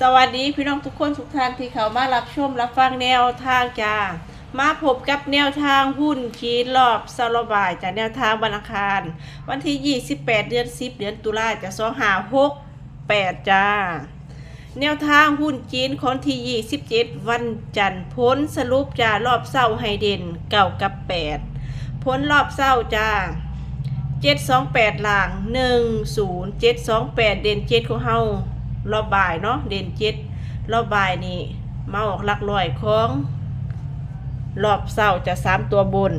สวัสดีพี่น้องทุกคนทุกท่านที่เขามารับชมรับฟังแนวทางจ้ามาพบกับแนวทางหุ้นคีดรอบสโลบายจากแนวทางวันคาร วันที่ 28 เดือน 10 เดือนตุลาจะ2หา6 8จ้า แนวทางหุ้นจีนคนที่ 27 วันจันทร์พ้นสรุปจ้ารอบเศร้าให้เดนเก่ากับ 8 พ้นรอบเศร้าจ้า728หล่าง10 728 เด่น7ของเฮา รอบบ่ายเนาะเด่น7รอบบ่ายนี่มาออกหลักร้อยของรอบเศร้าจะสามตัวบน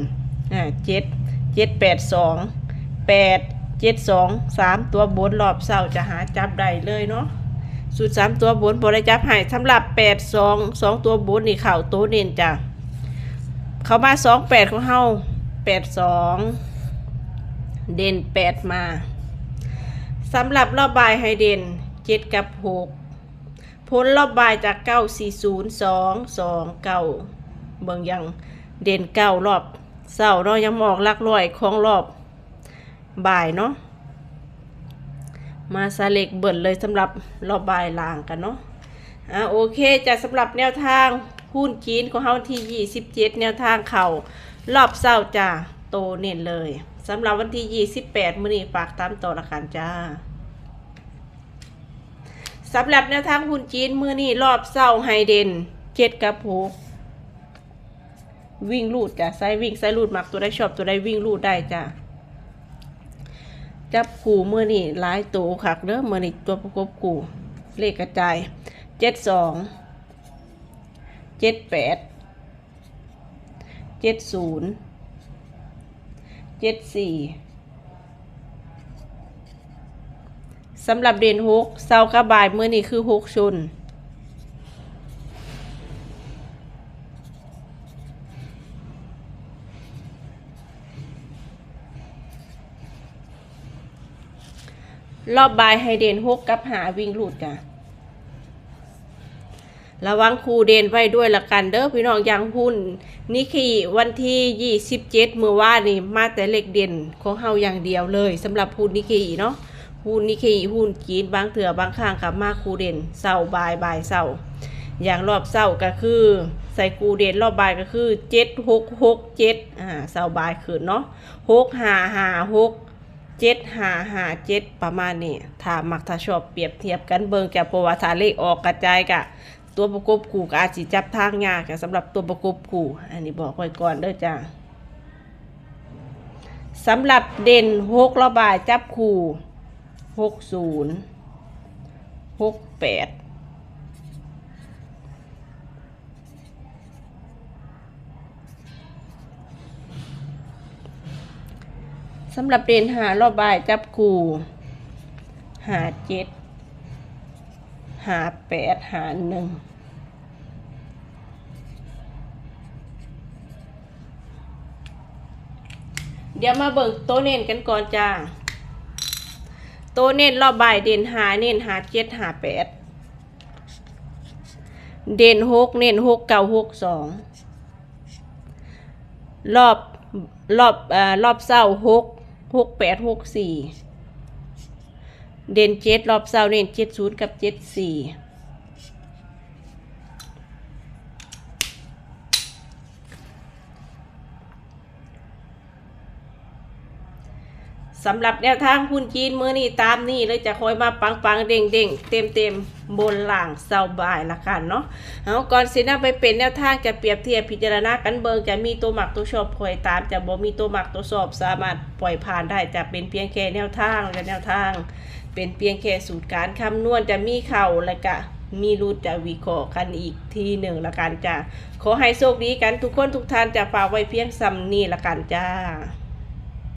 อ่า7 7 8 2 8 7 2 3ตัวบนรอบเศร้าจะหาจับได้เลยเนาะสูตรสามตัวบนบริจับให้สำหรับแปดสองสองตัวบนนี่เข่าโตเน้นจ้ะเขามาสองแปดของเฮาแปดสองเด่นแปดมาสำหรับรอบบ่ายให้เด่น เจ็ดกับหกพ้นรอบบายจากเก้าสี่ศูนย์สองสองเก้าเบิ่งยังเด่นเก้ารอบเศร้าเนาะยังหมอกลักลอยของรอบ บ่ายเนาะมาซาเล็กเบิ่นเลยสำหรับรอบบายลางกันเนาะอ่าโอเคจะสำหรับแนวทางหุ้นจีนของเฮาที่ 27 แนวทางเข่ารอบเศร้าจ้าโตเน้นเลยสำหรับวันที่ 28 มื้อนี้ฝากตามต่อละกันจ้า สำหรับแนวทางหุ้นจีนมือนี้รอบเศร้าไฮเดนเจ็ดกับหกวิ่งลูดจ้ะไซวิ่งไซลูดมักตัวได้ชอบตัวได้วิ่งลูดได้จ้าจับกูเมื่อนี่หลายตัวคักเด้อเมื่อนี่ตัวประกบกูเลขกระจายเจ็ดสองเจ็ดแปดเจ็ดศูนย์เจ็ดสี่ สำหรับเด่นหกเสากระบายเมื่อนี่คือหกชุนรอบบายให้เด่นหกกับหาวิ่งหลุดจ้ะระวังครูเด่นไว้ด้วยละกันเด้อพี่น้องย่างหุ้นนิคีวันที่ยี่สิบเจ็ดมือว่านี่มาแต่เล็กเด่นของเฮาอย่างเดียวเลยสำหรับหุ้นนิคีเนาะ หุ้นนิเคีหุ้นจีนบางเถื่อบางข้างกับมาครูเด่นเสาบายบายเสาอย่างรอบเสาก็คือ ใส่ครูเด่นรอบบายก็คือเจ็ดหกหกเจ็ดอ่าเสาบายคืนเนาะหกห้าห้าหกเจ็ดหาหาเจ็ดประมาณนี้ถ้ามักถ้าชอบเปรียบเทียบกันเบิงจากประวัติศาสตร์เลขออกกระจายกะตัวประกบคู่ก็อาจสิจับทางยากสำหรับตัวประกบคู่อันนี้บอกไว้ก่อนเด้อจ้าสำหรับเด่นหกระบายจับคู่ หกศูนย์หกแปดสำหรับเด่นหาระบายจับคู่หาเจ็ดหาแปดหาหนึ่งเดี๋ยวมาเบิ่งโตะเน้นกันก่อนจ้า ตะเน้นรอบบ่ายเด่นหาเน้นหาเจ็ดหาแปดเด่นหกเน้นหกเก้าหกสองรอบรอบเอ่อรอบเศร้าหกหกแปดหกสี่เด่นเจ็ดรอบเศร้าเด่นเจ็ดศูนย์กับเจ็ดสี่ สำหรับแนวทางหุ้นจีนมือนี้ตามนี่เลยจะคอยมาปังปังเด้งเด้งเต็มเต็มบนหลังเสาบายละกันเนาะเอาก่อนสินะไปเป็นแนวทางจะเปรียบเทียบพิจารณากันเบิงจะมีตัวหมักตัวชอบคอยตามจะบ่มีตัวหมักตัวสอบสามารถปล่อยผ่านได้จะเป็นเพียงแค่แนวทางและแนวทาง เป็นเพียงแค่สูตรการคำนวณจะมีเข่าและกะมีรูดจะวิเคราะห์กันอีกทีหนึ่งละกันจ้าขอให้โชคดีกันทุกคนทุกท่านจะฝากไว้เพียงซ้ำนี่ละกันจ้า